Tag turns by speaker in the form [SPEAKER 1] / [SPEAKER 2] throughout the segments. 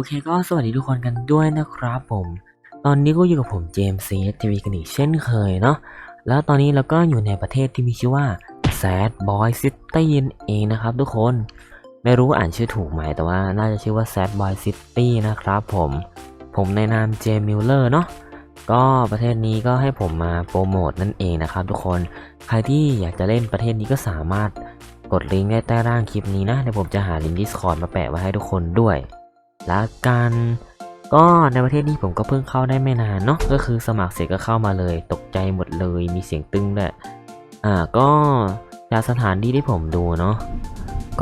[SPEAKER 1] อเคก็สวัสดีทุกคนกันด้วยนะครับผม ตอนนี้ก็อยู่กับผมเจมส์ซีทีวีกันอีกเช่นเคยเนาะแล้วตอนนี้เราก็อยู่ในประเทศที่มีชื่อว่า Sad Boy City นั่นเองนะครับทุกคนไม่รู้อ่านชื่อถูกไหมแต่ว่าน่าจะชื่อว่า Sad Boy City นะครับผมผมในนามเจมิลเลอร์เนาะก็ประเทศนี้ก็ให้ผมมาโปรโมทนั่นเองนะครับทุกคนใครที่อยากจะเล่นประเทศนี้ก็สามารถกดลิงก์ได้ใต้ล่างคลิปนี้นะเดี๋ยวผมจะหาลิงก์ Discord มาแปะไว้ให้ทุกคนด้วย ล้วกัน ก็ในประเทศนี้ผมก็เพิ่งเข้าได้ไม่นานเนาะก็คือสมัครเสร็จก็เข้ามาเลย ตกใจหมดเลยมีเสียงตึ้งด้วยอ่าก็จากสถานที่ที่ผมดูเนาะ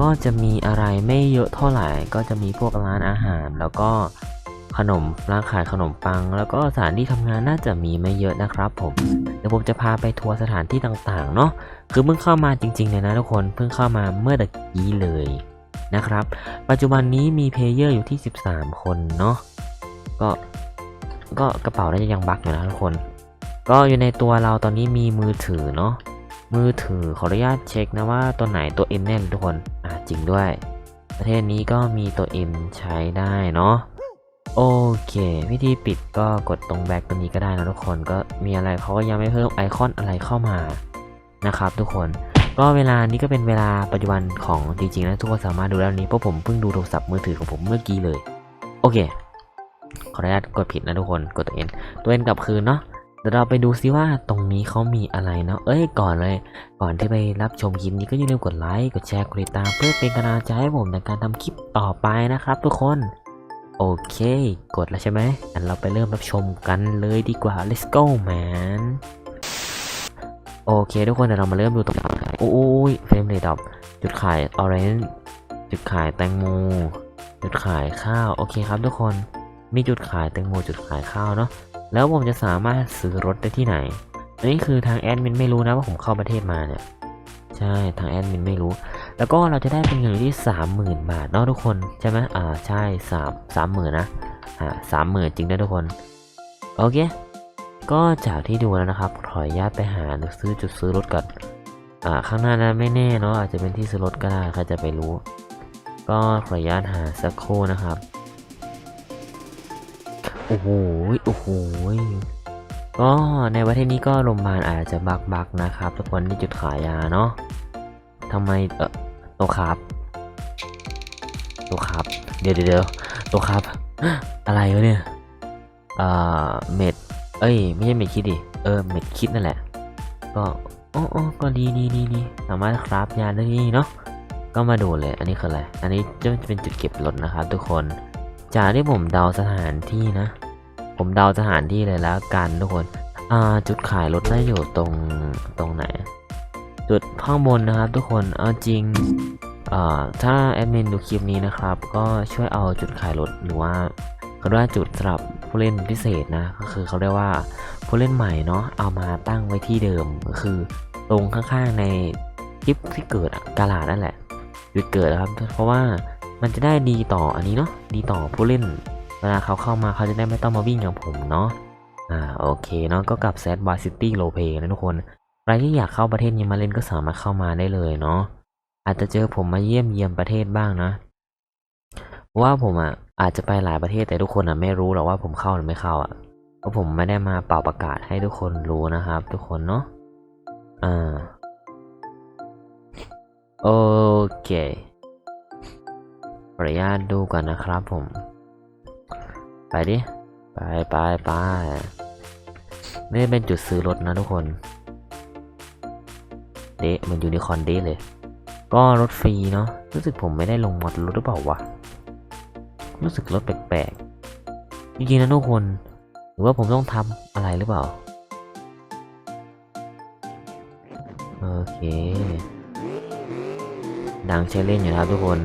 [SPEAKER 1] ก็จะมีอะไรไม่เยอะเท่าไหร่ ก็จะมีพวกร้านอาหาร แล้วก็ขนมร้านขายขนมปัง แล้วก็สถานที่ทำงานน่าจะมีไม่เยอะนะครับ ผมเดี๋ยวผมจะพาไปทัวร์สถานที่ต่างๆ เนาะคือเพิ่งเข้ามาจริงๆเลยนะทุกคนเพิ่งเข้ามาเมื่อตะกี้เลย นะครับ ปัจจุบันนี้มีเพลเยอร์อยู่ที่ 13 คนเนาะก็ก็กระเป๋าน่าจะยังบักอยู่นะทุกคน ก็อยู่ในตัวเราตอนนี้มีมือถือเนาะมือถือขออนุญาตเช็คนะว่าตัวไหนตัว M แน่นทุกคนอ่าจริงด้วย ประเทศนี้ก็มีตัว M ใช้ได้เนาะโอเค วิธีปิดก็กดตรงแบ็กตัวนี้ก็ได้นะทุกคนก็มีอะไรเขาก็ยังไม่เพิ่มไอคอนอะไรเข้ามานะครับทุกคน ก็เวลานี้ก็เป็นเวลาปัจจุบันของจริงๆนะทุกคนสามารถดูได้วนี้เพราะผมเพิ่งดูโทรศัพท์มือถือของผมเมื่อกี้เลย โอเค ขออนุญาตกดผิดนะทุกคนกดตัวเอ็นตัวเอ็นกลับคืนเนาะเดี๋ยวเราไปดูซิว่าตรงนี้เขามีอะไรเนาะเอ้ยก่อนเลย ก่อนที่ไปรับชมคลิปนี้ก็อย่าลืมกดไลค์กดแชร์กดติดตามเพื่อเป็นกำลังใจให้ผมในการทำคลิปต่อไปนะครับทุกคนโอเค กดแล้วใช่ไหมงั้นเราไปเริ่มรับชมกันเลยดีกว่า let's go man โอเคทุกคนเดี๋ยวเรามาเริ่มดูตรงโอ้ยเฟรมเรทดับจุดขายออเรนจ์จุดขายแตงโมจุดขายข้าวโอเคครับทุกคนมีจุดขายแตงโมจุดขายข้าวเนาะแล้วผมจะสามารถซื้อรถได้ที่ไหนอันนี้คือทางแอดมินไม่รู้นะว่าผมเข้าประเทศมาเนี่ยใช่ทางแอดมินไม่รู้ แล้วก็เราจะได้เป็นเงินที่สามหมื่นบาทเนาะทุกคนใช่ไหมอ่าใช่สามสามหมื่นนะอ่าสามหมื่นจริงด้วยทุกคนโอเค ก็จากที่ดูแล้วนะครับ ขออนุญาตไปหาหรือซื้อจุดซื้อรถก่อนอ่าข้างหน้านั้นไม่แน่เนาะอาจจะเป็นที่ซื้อรถก็ได้ใครจะไปรู้ ก็ขออนุญาตหาสักครู่นะครับโอ้โหโอ้โหก็ในประเทศนี้ก็โรงพยาบาลอาจจะบักบักๆนะครับทุกคนที่จุดขายยาเนาะทำไมเออตัวครับตัวครับ เดี๋ยวเดี๋ยวตัวครับ อะไรวะเนี่ย เอ่าเม็ด เอ้ย ไม่ใช่เม็ดคิดดิ เออ เม็ดคิดนั่นแหละ ก็อ๋ออก็ดีดีดีดีสามารถคราฟยาได้ที่นี่เนาะ ก็มาดูเลย อันนี้คืออะไร อันนี้จะเป็นจุดเก็บรถนะครับทุกคน จากที่ผมเดาสถานที่นะ ผมเดาสถานที่เลยแล้วกันทุกคน อ่า จุดขายรถน่าอยู่ตรงตรงไหน จุดข้างบนนะครับทุกคน เอาจริงอ่าถ้าแอดมินดูคลิปนี้นะครับ ก็ช่วยเอาจุดขายรถหรือว่าเขาเรียกว่าจุดสำหรับ ผู้เล่นพิเศษนะก็คือเขาเรียกว่าผู้เล่นใหม่เนาะเอามาตั้งไว้ที่เดิมก็คือตรงข้างๆในคลิปที่เกิดกาลาดนั่นแหละจุดเกิดนะครับ เพราะว่ามันจะได้ดีต่ออันนี้เนาะดีต่อผู้เล่น เวลาเขาเข้ามาเขาจะได้ไม่ต้องมาวิ่งอย่างผมเนาะอ่าโอเคเนาะก็กับ Sad Boy City r o l e p l a y นะทุกคนใครที่อยากเข้าประเทศนี้มาเล่นก็สามารถเข้ามาได้เลยเนาะอาจจะเจอผมมาเยี่ยมเยียมประเทศบ้างนะเพราะว่าผมอะ อาจจะไปหลายประเทศแต่ทุกคนอะไม่รู้หรอกว่าผมเข้าหรือไม่เข้าอะเพราะผมไม่ได้มาเป่าประกาศให้ทุกคนรู้นะครับ ทุกคนเนาะอ่าโอเคขออนุญาตดูก่อนนะครับผม ไปดิ ไปไปไปนี่เป็นจุดซื้อรถนะทุกคน เดะเหมันยูนิคอร์นเดะเลย ก็รถฟรีเนาะรู้สึกผมไม่ได้ลงมอดรถหรือเปล่าวะ รู้สึกรถแปลกๆ จริงๆนะทุกคน หรือว่าผมต้องทำอะไรหรือเปล่า โอเค ดังใช้เล่นอยู่นะครับทุกคน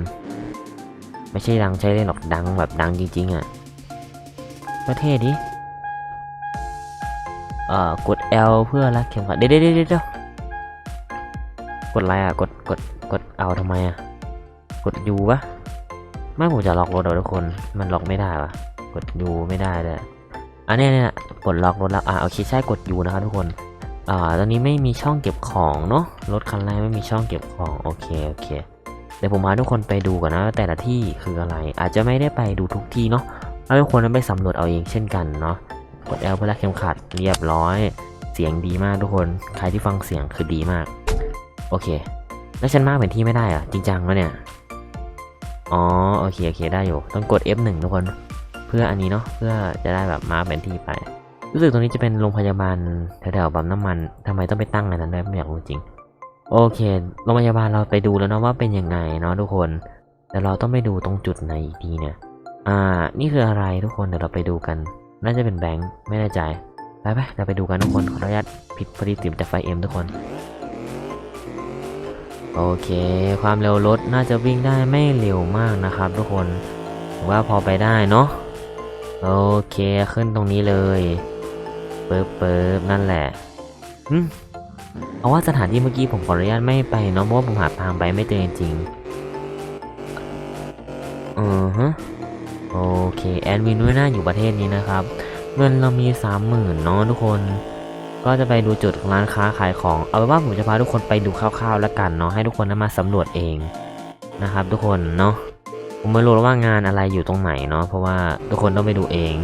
[SPEAKER 1] ไม่ใช่ดังใช้เล่นหรอกดังแบบดังจริง ๆอะ่ะ ประเทศดิเอ่อกด L เพื่อรัดเข็มขัดเดี๋ยวเดี๋ยวเดี๋ยวเดี๋ยวกดอะไรอะ กด กด กดเอาทำไมอะ กด U ปะ ไม่ผมจะล็อกรถเหรอทุกคน มันล็อกไม่ได้ปะกด U ไม่ได้เลยอันนี้เนี่ยกดล็อกรถแล้ว อะโอเคใช่กด U นะครับทุกคน อ่า ตอนนี้ไม่มีช่องเก็บของเนาะ รถคันแรกไม่มีช่องเก็บของ โอเค โอเค เดี๋ยวผมพาทุกคนไปดูก่อนนะแต่ละที่คืออะไร อาจจะไม่ได้ไปดูทุกที่เนาะแล้วทุกคนนั้นไปสำรวจเอาเองเช่นกันเนาะ กด L เพื่อรัดเข็มขัดเรียบร้อย เสียงดีมากทุกคน ใครที่ฟังเสียงคือดีมาก โอเค แล้วฉันมากเป็นที่ไม่ได้อะจริงจังแล้วเนี่ย อ๋อโอเคโอเคได้อยู่ ต้องกด F1 ทุกคน เพื่ออันนี้เนาะเพื่อจะได้แบบมาร์คเป็นที่ไป รู้สึกตรงนี้จะเป็นโรงพยาบาลแถวๆปั๊มน้ำมันทำไมต้องไปตั้งในนั้นด้วยไม่อยากรู้จริง โอเคโรงพยาบาลเราไปดูแล้วเนาะว่าเป็นยังไงเนาะทุกคนแต่เราต้องไปดูตรงจุดไหนอีกทีเนี่ย อ่า นี่คืออะไรทุกคนเดี๋ยวเราไปดูกัน น่าจะเป็นแบงค์ไม่แน่ใจไปไปเราไปดูกันทุกคนขออนุญาตผิดพอดีตื่นจากไฟเอ็มทุกคน โอเค ความเร็วรถน่าจะวิ่งได้ไม่เร็วมากนะครับ ทุกคนว่าพอไปได้เนาะโอเคขึ้นตรงนี้เลยเปิบเปิบนั่นแหละอืมเอาว่าสถานที่เมื่อกี้ผมขออนุญาตไม่ไปเนาะเพราะว่าผมหาทางไปไม่เจอจริงๆอือฮะโอเคแอดมินด้วยน้าอยู่ประเทศนี้นะครับ เงินเรามีสามหมื่นเนาะทุกคน ก็จะไปดูจุดร้านค้าขายของ เอาเป็นว่าผมจะพาทุกคนไปดูคร่าวๆแล้วกันเนาะให้ทุกคนนั้นมาสำรวจเองนะครับ ทุกคนเนาะผมไม่รู้ว่างานอะไรอยู่ตรงไหนเนาะเพราะว่าทุกคนต้องไปดูเอง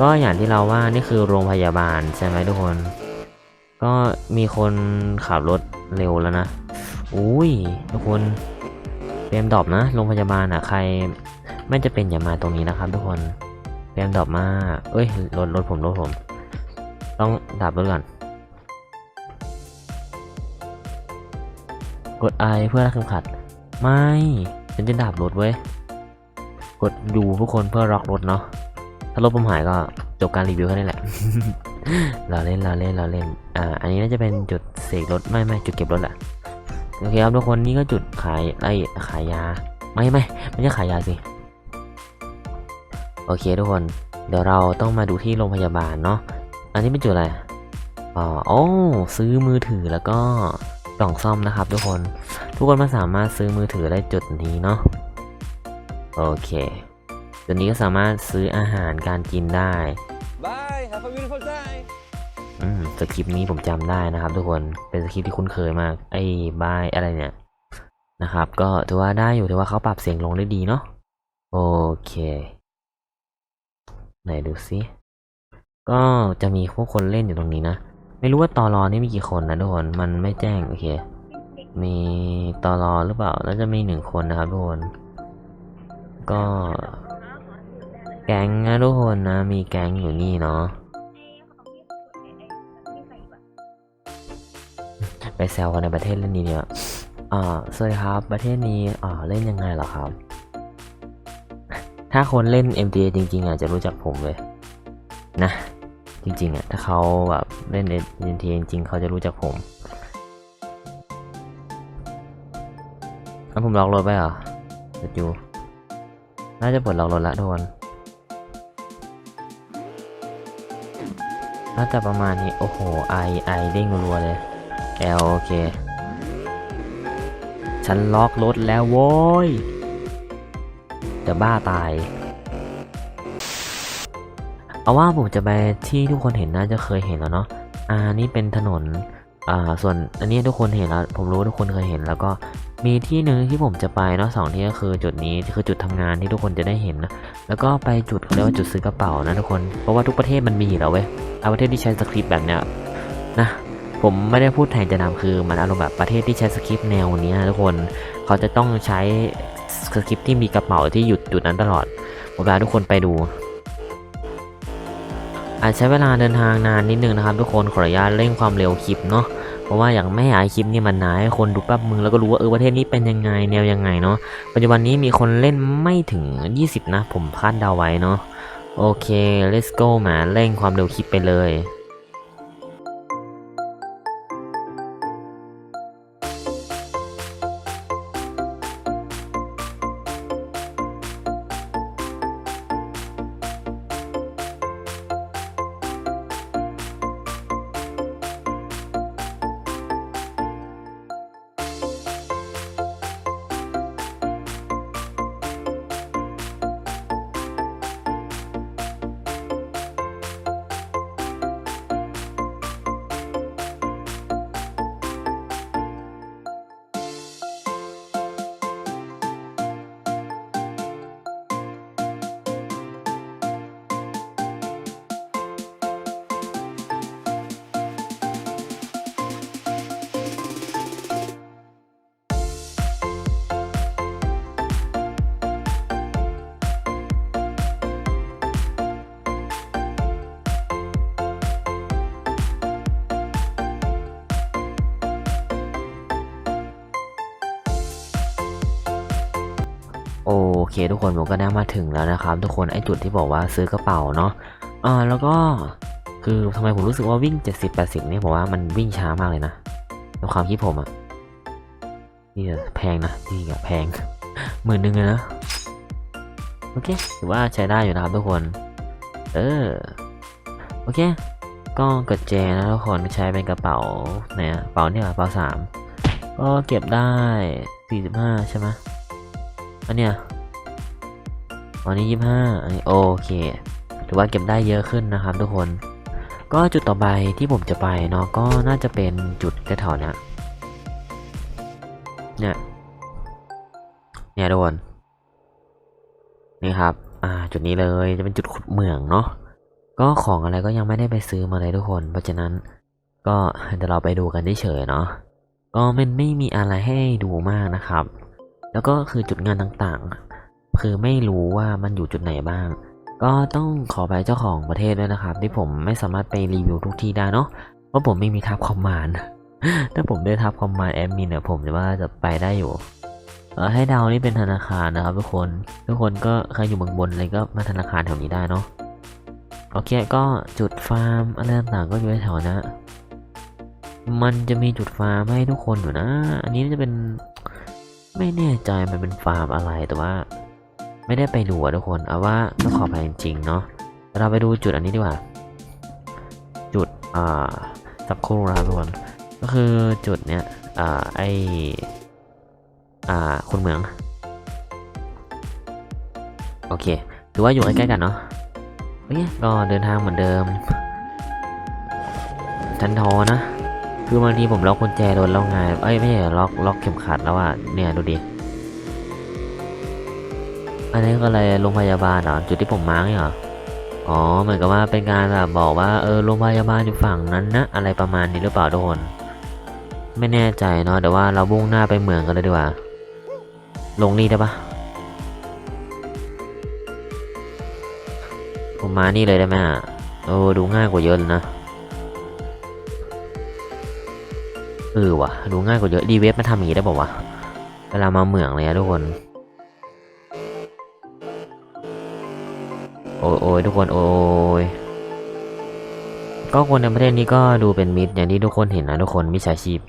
[SPEAKER 1] ก็อย่างที่เราว่านี่คือโรงพยาบาลใช่ไหมทุกคน ก็มีคนขับรถเร็วแล้วนะอุ้ยทุกคนเตรียมดรอปนะโรงพยาบาลอะใครไม่จะเป็นอย่ามาตรงนี้นะครับ ทุกคนเตรียมดรอปมาเอ้ยรถรถผมรถผม ต้องดับรถก่อน กด I เพื่อรักเข็มขัด ไม่ ฉันจะดับรถเว้ย กดดูทุกคนเพื่อล็อกรถเนาะ ถ้ารถผมหายก็จบการรีวิวแค่นี้แหละ เราเล่นเราเล่นเราเล่น อ่า อันนี้น่าจะเป็นจุดเสกรถไม่ไม่จุดเก็บรถแหละโอเคครับทุกคนนี่ก็จุดขายไอ้ขายยา ไม่ไม่ไม่ใช่ขายยาสิ โอเคทุกคน เดี๋ยวเราต้องมาดูที่โรงพยาบาลเนาะ อันนี้เป็นจุดอะไรอ๋อโอ้ซื้อมือถือแล้วก็กล่องซ่อมนะครับ ทุกคน ทุกคนมาสามารถซื้อมือถือได้จุดนี้เนาะ โอเค จุดนี้ก็สามารถซื้ออาหารการกินได้
[SPEAKER 2] Bye, have a beautiful day.
[SPEAKER 1] อืมสคริปต์นี้ผมจำได้นะครับทุกคน เป็นสคริปต์ที่คุ้นเคยมาก ไอ้บายอะไรเนี่ยนะครับ ก็ถือว่าได้อยู่ถือว่าเขาปรับเสียงลงได้ดีเนาะ โอเค ไหนดูซิ ก็จะมีพวกคนเล่นอยู่ตรงนี้นะ ไม่รู้ว่าตอรอนี่มีกี่คนนะทุกคน มันไม่แจ้ง โอเค มีตอรอหรือเปล่า แล้วจะมีหนึ่งคนนะครับทุกคน ก็ แก๊งนะทุกคนนะ มีแก๊งอยู่นี่เนาะ ไปแซวกันในประเทศเล่นนี้เนี่ยอ่าสวัสดีครับ ประเทศนี้อ่าเล่นยังไงเหรอครับ ถ้าคนเล่น MTA จริงๆอะจะรู้จักผมเลย นะ จริงๆอะถ้าเขาแบบเล่น MTA จริงๆเขาจะรู้จักผมแล้วผมล็อกรถไปเหรอเดี๋ยวจูน่าจะปลดล็อกรถละทุกคนน่าจะประมาณนี้ โอ้โห ไอ ไอเด้งรัวเลยแอลโอเค ฉันล็อกรถแล้วโว้ยจะบ้าตาย เอาว่าผมจะไปที่ทุกคนเห็นน่าจะเคยเห็นแล้วเนาะอ่านี่เป็นถนนอ่าส่วนอันนี้ทุกคนเห็นแล้ว ผมรู้ทุกคนเคยเห็นแล้วก็มีที่หนึ่งที่ผมจะไปเนาะสองที่ก็คือจุดนี้คือจุดทำงานที่ทุกคนจะได้เห็นนะแล้วก็ไปจุดเขาเรียกว่าจุดซื้อกระเป๋านะทุกคนเพราะว่าทุกประเทศมันมีแล้วเว้ยเอาประเทศที่ใช้สคริปต์แบบเนี้ยนะผมไม่ได้พูดแทนจะนำคือมันอารมณ์แบบประเทศที่ใช้สคริปต์แนวนี้ยทุกคนเขาจะต้องใช้สคริปต์ที่มีกระเป๋าที่หยุดจุดนั้นตลอดผมพาทุกคนไปดู อาจใช้เวลาเดินทางนานนิดนึงนะครับ ทุกคนขออนุญาตเร่งความเร็วคลิปเนาะเพราะว่าอยากไม่ให้คลิปนี่มันหนาให้คนดูแป๊บมึงแล้วก็รู้ว่าเออประเทศนี้เป็นยังไงแนวยังไงเนาะปัจจุบันนี้มีคนเล่นไม่ถึง 20 นะ ผมคาดเดาไว้เนาะโอเค let's go มาเร่งความเร็วคลิปไปเลย โอเค ทุกคนผมก็ได้มาถึงแล้วนะครับ ทุกคนไอจุดที่บอกว่าซื้อกระเป๋าเนาะอ่าแล้วก็คือทำไมผมรู้สึกว่าวิ่ง 70 80เนี่ยผมว่ามันวิ่งช้ามากเลยนะในความคิดผมอะนี่แพงนะนี่แพงหมื่นหนึ่งเลยนะโอเคถือว่าใช้ได้อยู่นะครับทุกคน เออโอเคก็กดเจนะทุกคนใช้เป็นกระเป๋าไหนอะกระเป๋าเนี่ยกระเป๋าสามก็เก็บได้ 45 ใช่ไหม อันเนี้ยอันนี้ยี่ห้าอันนี้โอเคถือว่าเก็บได้เยอะขึ้นนะครับทุกคน ก็จุดต่อไปที่ผมจะไปเนาะก็น่าจะเป็นจุดแถวๆเนี้ยเนี่ยเนี่ยทุกคนนี่ครับ อ่า จุดนี้เลยจะเป็นจุดขุดเหมืองเนาะ ก็ของอะไรก็ยังไม่ได้ไปซื้อมาเลยทุกคน เพราะฉะนั้นก็เดี๋ยวเราไปดูกันเฉยๆเนาะ ก็มันไม่มีอะไรให้ดูมากนะครับ แล้วก็คือจุดงานต่างๆ คือไม่รู้ว่ามันอยู่จุดไหนบ้าง ก็ต้องขอไปเจ้าของประเทศด้วยนะครับ ที่ผมไม่สามารถไปรีวิวทุกที่ได้เนาะเพราะผมไม่มีทับคอมมานด์ถ้าผมได้ทับคอมมานด์แอดมินเนี่ยผมจะว่าจะไปได้อยู่เออให้ดาวนี่เป็นธนาคารนะครับทุกคนทุกคนก็ใครอยู่เมืองบนอะไรก็มาธนาคารแถวนี้ได้เนาะโอเคก็จุดฟาร์มอะไรต่างๆก็อยู่แถวนะ มันจะมีจุดฟาร์มให้ทุกคนอยู่นะ อันนี้จะเป็น ไม่แน่ใจมันเป็นฟาร์มอะไรแต่ว่า ไม่ได้ไปดูอะทุกคนเอาว่าต้องขอไปจริงๆเนาะเราไปดูจุดอันนี้ดีกว่า จุดอ่าสักครู่นะครับทุกคนก็คือจุดเนี้ยอ่าไออ่าคุณเหมือง โอเคถือว่าอยู่ใกล้ๆกันเนาะโอเคก็เดินทางเหมือนเดิมทันทอนะ คือบางทีผมล็อกกุญแจโดนแล้วไงเอ้ยไม่ใช่ล็อกล็อกเข็มขัดแล้วอะเนี่ยดูดิอันนี้ก็เลยโรงพยาบาลเหรอจุดที่ผมมาร์กเนี่ยเหรออ๋อเหมือนกับว่าเป็นการแบบบอกว่าเออโรงพยาบาลอยู่ฝั่งนั้นนะอะไรประมาณนี้หรือเปล่าทุกคนไม่แน่ใจเนาะแต่ว่าเราบุ่งหน้าไปเมืองกันเลยดีกว่า ลงนี่ได้ปะผมมานี่เลยได้ไหมอะโอ้ดูง่ายกว่าเยอะเลยนะ เออว่ะดูง่ายกว่าเยอะดีเว็บมาทำอย่างนี้ได้ป่าวะเวลามาเหมืองเลยอะทุกคนโอ้ยโอ้ยทุกคนโอ้ยก็คนในประเทศนี้ก็ดูเป็นมิตรอย่างที่ทุกคนเห็นนะทุกคนมิจฉาชีพ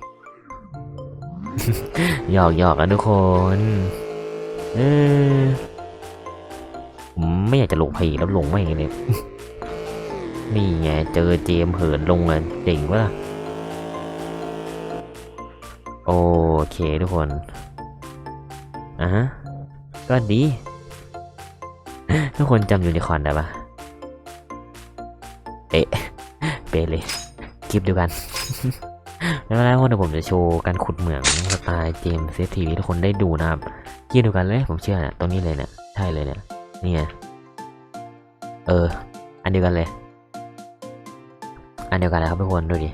[SPEAKER 1] หยอกหยอกกันทุกคนเออไม่อยากจะลงผีแล้วลงไม่เลยนี่ไงเจอเจมเหินลงเลยเจ๋งวะล่ะ โอเคทุกคนอะฮะก็ดี ทุกคนจำยูนิคอร์นได้ปะเป๊ะเป๊ะเลยคลิปเดียวกันแล้วแล้วเดี๋ยวผมจะโชว์การขุดเหมืองสไตล์เกมเซฟทีวีทุกคนได้ดูนะครับคลิปเดียวกันเลยผมเชื่อเนี่ยตรงนี้เลยเนี่ยใช่เลยเนี่ยนี่ไงเออ อันเดียวกันเลย อันเดียวกันเลยครับทุกคนดูดิ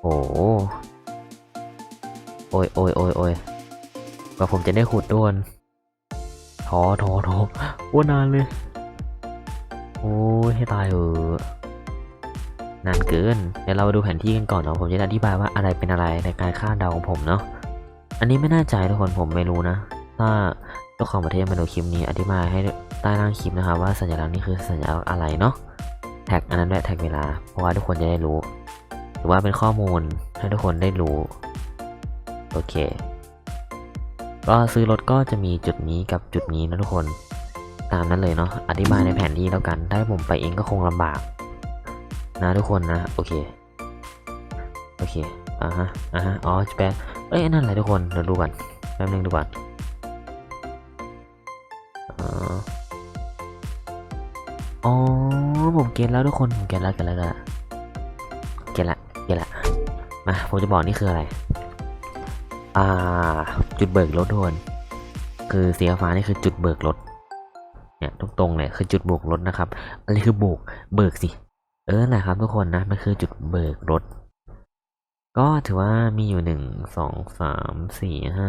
[SPEAKER 1] โอ้ โอ้ยโอ้ยโอ้ยโอ้ยกว่าผมจะได้ขุดด้วนท้อท้อท้ออ้นานเลย โอ้ยให้ตายเออนานเกิน เดี๋ยวเราไปดูแผนที่กันก่อนเนาะ ผมจะอธิบายว่าอะไรเป็นอะไรในการคาดเดาของผมเนาะ อันนี้ไม่แน่ใจทุกคนผมไม่รู้นะ ถ้าเจ้าของประเทศมาดูคลิปนี้อธิบายให้ใต้ล่างคลิปนะครับว่าสัญลักษณ์นี้คือสัญลักษณ์อะไรเนาะ แท็กอันนั้นด้วยแท็กเวลา เพราะว่าทุกคนจะได้รู้ หรือว่าเป็นข้อมูลให้ทุกคนได้รู้ โอเค ก็ซื้อรถก็จะมีจุดนี้กับจุดนี้นะทุกคน ตามนั้นเลยเนาะ อธิบายในแผนที่แล้วกันถ้าผมไปเองก็คงลำบาก นะทุกคนนะ โอเค โอเค อ่าฮะ อ่าฮะ อ๋อจะแปลเอ้ยนั่นอะไรทุกคน เดี๋ยวดูก่อน แป๊บนึงดูก่อนอ๋อ ผมเก็ตแล้วทุกคน ผมเก็ตแล้วเก็ตแล้วเก็ตแล้วเก็ตละ เก็ตละ มา ผมจะบอกนี่คืออะไร อ่า จุดเบิกรถทุกคนคือสีฟ้านี่คือจุดเบิกรถเนี่ยตรงๆเลยคือจุดโบกรถนะครับอะไรคือโบกเบิกสิเออนะครับทุกคนนะมันคือจุดเบิกรถ ก็ถือว่ามีอยู่หนึ่งสองสามสี่ห้า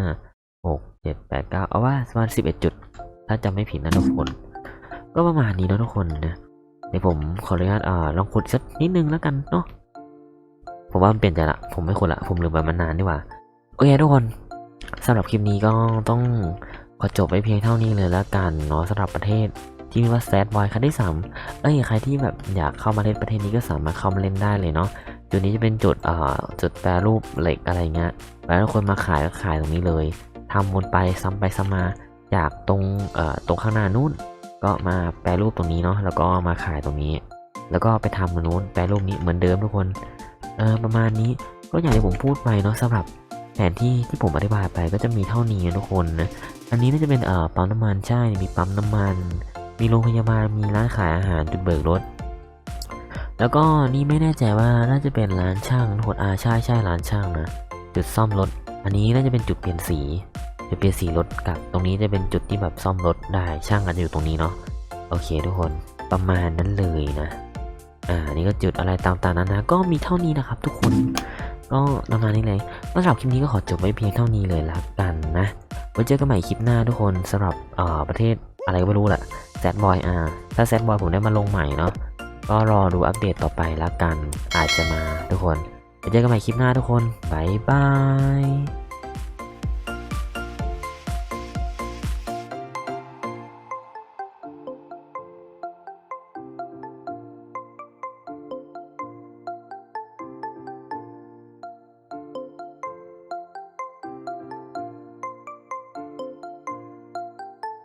[SPEAKER 1] หกเจ็ดแปดเก้าเอาว่าประมาณสิบเอ็ดจุด ถ้าจำไม่ผิดนะทุกคน ก็ประมาณนี้นะทุกคนนะเดี๋ยวผมขออนุญาตอ่าลองขุดสักนิดนึงแล้วกันเนาะผมว่ามันเปลี่ยนใจละผมไม่ขุดละผมลืมไปมันนานดีกว่า โอเคทุกคนสำหรับคลิปนี้ก็ต้องขอจบไว้เพียงเท่านี้เลยแล้วกันเนาะสำหรับประเทศที่มีว่าแซดบอยคันที่สามเอ้ยใครที่แบบอยากเข้ามาเล่นประเทศนี้ก็สามารถเข้ามาเล่นได้เลยเนาะจุดนี้จะเป็นจุดเอ่อจุดแปรรูปเหล็กอะไรเงี้ยแล้วคนมาขายก็ขายตรงนี้เลยทำวนไปซ้ำไปซ้ำมาจากตรงเอ่อตรงข้างหน้านู้น ก็มาแปรรูปตรงนี้เนาะแล้วก็มาขายตรงนี้ แล้วก็ไปทำตรงนู้นแปรรูปนี้เหมือนเดิมทุกคนเออประมาณนี้ก็อย่างที่ผมพูดไปเนาะสำหรับ แผนที่ที่ผมอธิบายไปก็จะมีเท่านี้นะทุกคนนะ อันนี้น่าจะเป็นเอ่อปั๊มน้ำมันใช่ มีปั๊มน้ำมัน มีโรงพยาบาล มีร้านขายอาหารจุดเบิกรถ แล้วก็นี่ไม่แน่ใจว่าน่าจะเป็นร้านช่างทุกคนอาใช่ใช่ร้านช่างนะ จุดซ่อมรถ อันนี้น่าจะเป็นจุดเปลี่ยนสี จุดเปลี่ยนสีรถกับตรงนี้จะเป็นจุดที่แบบซ่อมรถได้ ช่างกันอยู่ตรงนี้เนาะ โอเคทุกคน ประมาณนั้นเลยนะ อ่า นี่ก็จุดอะไรตางๆนานาก็มีเท่านี้นะครับทุกคน ก็ประมาณนี้เลยสำหรับคลิปนี้ก็ขอจบไว้เพียงเท่านี้เลยละกันนะ ไว้เจอกันใหม่คลิปหน้าทุกคนสำหรับเอ่อประเทศอะไรก็ไม่รู้แหละแซดบอยอ่าถ้าแซดบอยผมได้มาลงใหม่เนาะก็รอดูอัปเดตต่อไปละกันอาจจะมาทุกคนไว้เจอกันใหม่คลิปหน้าทุกคนบายบาย